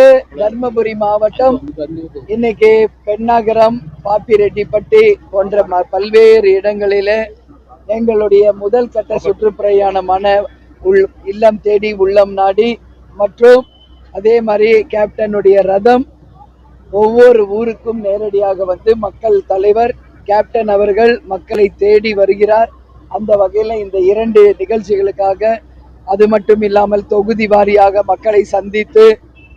வந்து தர்மபுரி மாவட்டம் இன்னைக்கு பெண்ணாகரம் பாப்பிரெட்டிப்பட்டி போன்ற ம- பல்வேறு இடங்களில எங்களுடைய முதல் கட்ட சுற்றுப்பிரயாணமான உள் இல்லம் தேடி உள்ளம் நாடி மற்றும் அதே மாதிரி கேப்டனுடைய ரதம் ஒவ்வொரு ஊருக்கும் நேரடியாக வந்து மக்கள் தலைவர் கேப்டன் அவர்கள் மக்களை தேடி வருகிறார். அந்த வகையில் இந்த இரண்டு நிகழ்ச்சிகளுக்காக அது மட்டும் இல்லாமல் தொகுதி வாரியாக மக்களை சந்தித்து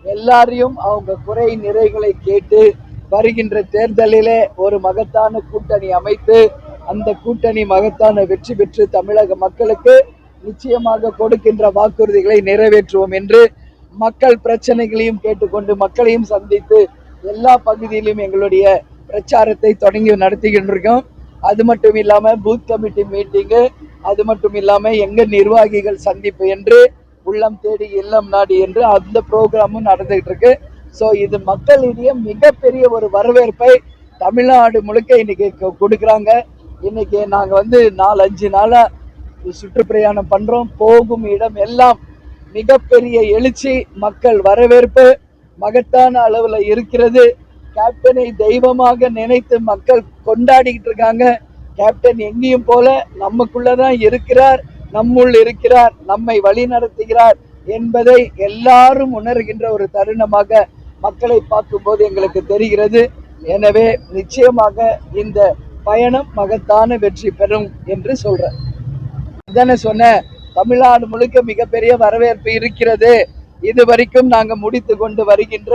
எல்லாரையும் அவங்க குறை நிறைகளை கேட்டு வருகின்ற தேர்தலிலே ஒரு மகத்தான கூட்டணி அமைத்து அந்த கூட்டணி மகத்தான வெற்றி பெற்று தமிழக மக்களுக்கு நிச்சயமாக கொடுக்கின்ற வாக்குறுதிகளை நிறைவேற்றுவோம் என்று மக்கள் பிரச்சனைகளையும் கேட்டுக்கொண்டு மக்களையும் சந்தித்து எல்லா பகுதியிலும் எங்களுடைய பிரச்சாரத்தை தொடங்கி நடத்திக்கிட்டு அது மட்டும் இல்லாமல் பூத் கமிட்டி மீட்டிங்கு அது மட்டும் இல்லாமல் எங்கள் நிர்வாகிகள் சந்திப்பு என்று உள்ளம் தேடி இல்லம் நாடி என்று அந்த ப்ரோக்ராமும் நடந்துகிட்டு இருக்கு ஸோ இது மக்களிடையே மிகப்பெரிய ஒரு வரவேற்பை தமிழ்நாடு முழுக்க இன்னைக்கு கொ- கொடுக்குறாங்க. இன்னைக்கு நாங்கள் வந்து நாலு அஞ்சு நாளாக சுற்றுப்பிரயாணம் பண்ணுறோம் போகும் இடம் எல்லாம் மிகப்பெரிய எழுச்சி மக்கள் வரவேற்பு மகத்தான அளவில் இருக்கிறது. கேப்டனை தெய்வமாக நினைத்து மக்கள் கொண்டாடிக்கிட்டு இருக்காங்க கேப்டன் எங்கேயும் போல நமக்குள்ளதான் இருக்கிறார். நம்முள் இருக்கிறார் நம்மை வழி நடத்துகிறார் என்பதை எல்லாரும் உணர்கின்ற ஒரு தருணமாக மக்களை பார்க்கும்போது எங்களுக்கு தெரிகிறது. எனவே நிச்சயமாக இந்த பயணம் மகத்தான வெற்றி பெறும் என்று சொல்றேன். இதானே சொன்னேன் தமிழ்நாடு முழுக்க மிகப்பெரிய வரவேற்பு இருக்கிறது. இது வரைக்கும் நாங்கள் முடித்து கொண்டு வருகின்ற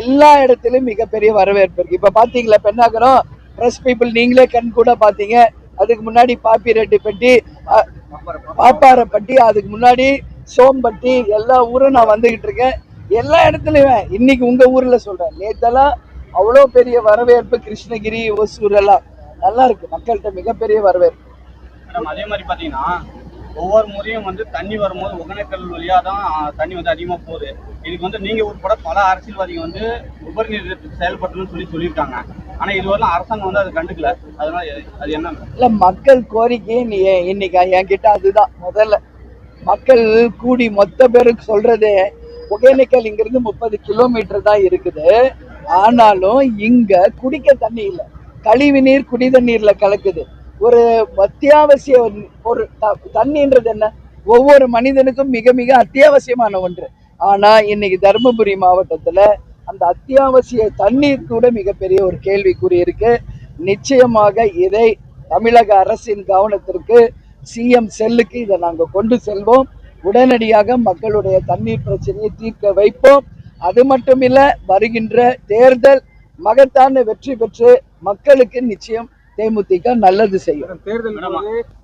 எல்லா இடத்திலும் மிகப்பெரிய வரவேற்பு இருக்கு. இப்போ பார்த்தீங்களா பெண்ணாகரம்? ப்ரெஸ் பீப்புள் நீங்களே கண் கூட பார்த்தீங்க அதுக்கு முன்னாடி பாப்பிரெட்டிப்பட்டி அ- பாப்பாரப்பட்டி அதுக்கு முன்னாடி சோம்பட்டி எல்லா ஊரும் நான் வந்துகிட்டு இருக்கேன். எல்லா இடத்துலயும் இன்னைக்கு உங்க ஊர்ல சொல்றேன் நேத்தெல்லாம் அவ்வளோ பெரிய வரவேற்பு கிருஷ்ணகிரி ஒசூர் எல்லாம் நல்லா இருக்கு. மக்கள்கிட்ட மிகப்பெரிய வரவேற்பு. அதே மாதிரி பாத்தீங்கன்னா ஒவ்வொரு முறையும் வந்து தண்ணி வரும்போது ஒகேனக்கல் வழியா தான் தண்ணி வந்து அதிகமா போகுது. இதுக்கு வந்து நீங்க உட்பட பல அரசியல்வாதிகள் வந்து உபரி நீர் செயல்படணும்னு சொல்லி சொல்லியிருக்காங்க. ஆனா இதுவரை அரசாங்கம் வந்து அதை கண்டுக்கல. அதனால அது என்ன? இல்ல மக்கள் கோரிக்கை நீ இன்னைக்கு என்கிட்ட அதுதான் முதல்ல. மக்கள் கூடி மொத்த பேருக்கு சொல்றது ஒகேனக்கல் இங்கிருந்து முப்பது கிலோமீட்டர் தான் இருக்குது. ஆனாலும் இங்க குடிக்க தண்ணி இல்லை. கழிவு நீர் குடி தண்ணீர்ல கலக்குது. ஒரு அத்தியாவசிய ஒரு த- தண்ணின்றது என்ன? ஒவ்வொரு மனிதனுக்கும் மிக மிக அத்தியாவசியமான ஒன்று. ஆனா இன்னைக்கு தருமபுரி மாவட்டத்துல அந்த அத்தியாவசிய தண்ணீர் கூட மிகப்பெரிய ஒரு கேள்விக்குறி இருக்கு. நிச்சயமாக இதை தமிழக அரசின் கவனத்திற்கு சிஎம் செல்லுக்கு இதை நாங்கள் கொண்டு செல்வோம். உடனடியாக மக்களுடைய தண்ணீர் பிரச்சனையை தீர்க்க வைப்போம். அது மட்டும் இல்லை வருகின்ற தேர்தல் மகத்தான வெற்றி பெற்று மக்களுக்கு நிச்சயம் தேமுதிக நல்லது செய்யும். தேர்தல்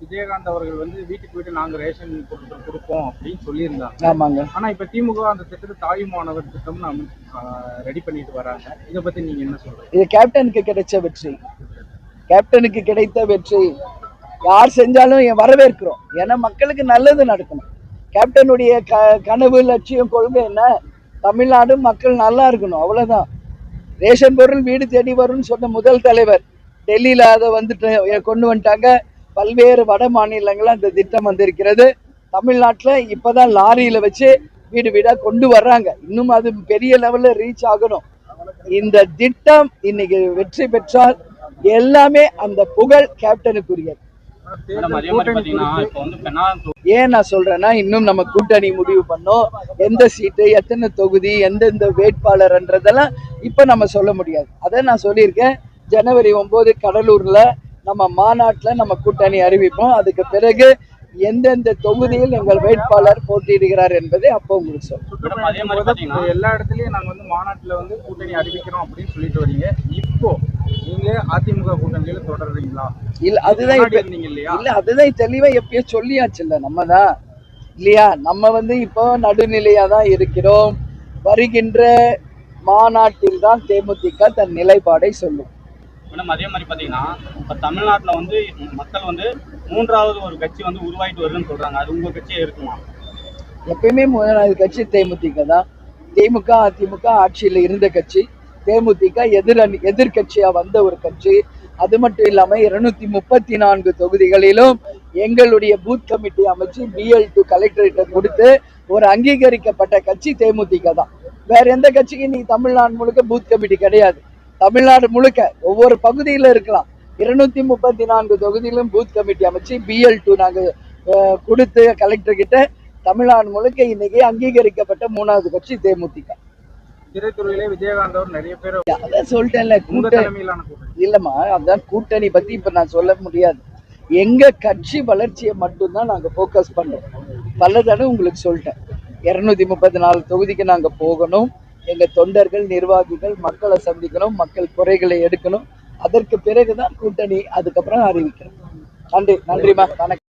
விஜயகாந்த் அவர்கள் வந்து வீட்டுக்கு வீட்டு நாங்க ரேஷன் பொருட்கள் கொடுப்போம் அப்படின்னு சொல்லியிருந்தாங்க. ஆமாங்க. ஆனா இப்ப திமுக அந்த திட்டத்தை தாயுமானவர் திட்டம்னு ரெடி பண்ணிட்டு வராங்க. இதை பத்தி நீங்க என்ன சொல்றீங்க? இது கேப்டனுக்கு கிடைச்ச வெற்றி. கேப்டனுக்கு கிடைத்த வெற்றி. யார் செஞ்சாலும் வரவேற்கிறோம். ஏன்னா மக்களுக்கு நல்லது நடக்கணும். கேப்டனுடைய க கனவு லட்சியம் கொள்கை என்ன? தமிழ்நாடு மக்கள் நல்லா இருக்கணும். அவ்வளவுதான். ரேஷன் பொருள் வீடு தேடி வரும்னு சொன்ன முதல் தலைவர். டெல்லியில அதை வந்துட்டு கொண்டு வந்துட்டாங்க. பல்வேறு வட மாநிலங்கள்ல அந்த திட்டம் வந்திருக்கிறது. தமிழ்நாட்டுல இப்பதான் லாரியில வச்சு வீடு வீடா கொண்டு வர்றாங்க. இன்னும் அது பெரிய லெவல்ல ரீச் ஆகணும். இந்த திட்டம் இன்னைக்கு வெற்றி பெற்றால் எல்லாமே அந்த புகழ் கேப்டனுக்குரியது. இப்போ ஏன் நான் சொல்றேன்னா இன்னும் நம்ம கூட்டணி முடிவு பண்ணோம். எந்த சீட்டு எத்தனை தொகுதி எந்தெந்த வேட்பாளர்ன்றதெல்லாம் இப்ப நம்ம சொல்ல முடியாது. அதை நான் சொல்லியிருக்கேன். ஜனவரி ஒன்பது கடலூர்ல நம்ம மாநாட்டுல நம்ம கூட்டணி அறிவிப்போம். அதுக்கு பிறகு எந்தெந்த தொகுதியில் எங்கள் வேட்பாளர் போட்டியிடுகிறார் என்பதை அப்போ உங்களுக்கு பாத்தீங்கன்னா எல்லா இடத்துலயும் நாங்க வந்து மாநாட்டுல வந்து கூட்டணி அறிவிக்கிறோம் அப்படின்னு சொல்லிட்டு வரீங்க. இப்போ நீங்க அதிமுக கூட்டணியில தொடர்றீங்களா? இல்ல அதுதான் இல்ல அதுதான் தெளிவா எப்பயோ சொல்லியாச்சு இல்ல நம்ம தான். இல்லையா? நம்ம வந்து இப்போ நடுநிலையா தான் இருக்கிறோம். வருகின்ற மாநாட்டில் தான் தேமுதிக தன் நிலைப்பாடை சொல்லும். மேடம் அதே மாதிரி பாத்தீங்கன்னா இப்போ தமிழ்நாட்டுல வந்து மக்கள் வந்து மூன்றாவது ஒரு கட்சி வந்து உருவாயிட்டு வருதுன்னு சொல்றாங்க. அது உங்கள் கட்சியே இருக்குமா? எப்பயுமே முதலாவது கட்சி தேமுதிக தான். திமுக அதிமுக ஆட்சியில் இருந்த கட்சி. தேமுதிக எதிர் அணி எதிர்கட்சியா வந்த ஒரு கட்சி. அது மட்டும் இல்லாமல் இருநூத்தி முப்பத்தி நான்கு தொகுதிகளிலும் எங்களுடைய பூத் கமிட்டி அமைச்சு பிஎல் டு கலெக்டரேட்டை கொடுத்து ஒரு அங்கீகரிக்கப்பட்ட கட்சி தேமுதிக தான். வேற எந்த கட்சிக்கும் நீ தமிழ்நாடு முழுக்க பூத் கமிட்டி கிடையாது. தமிழ்நாடு முழுக்க ஒவ்வொரு பகுதியில இருக்கலாம். இருநூத்தி முப்பத்தி நான்கு தொகுதியிலும் பூத் கமிட்டி அமைச்சு பிஎல் டூ நாங்க அஹ், கொடுத்து கலெக்டர் கிட்ட தமிழ்நாடு முழுக்க இன்னைக்கு அங்கீகரிக்கப்பட்ட மூணாவது கட்சி தேமுதிக. திரைத்துறையிலே விஜயகாந்த் அவர் நிறைய பேர் அதான் சொல்லிட்டேன்ல கூட்டணி. இல்லம்மா அதான் கூட்டணி பத்தி இப்ப நான் சொல்ல முடியாது. எங்க கட்சி வளர்ச்சியை மட்டும்தான் நாங்க ஃபோக்கஸ் பண்றோம் பல தடவை உங்களுக்கு சொல்லிட்டேன். இருநூத்தி முப்பத்தி நாலு தொகுதிக்கு நாங்க போகணும். எங்க தொண்டர்கள் நிர்வாகிகள் மக்களை சந்திக்கணும் மக்கள் குறைகளை எடுக்கணும். அதற்கு பிறகுதான் கூட்டணி அதுக்கப்புறம் அறிவிக்கிறோம் நன்றி நன்றிமா வணக்கம்.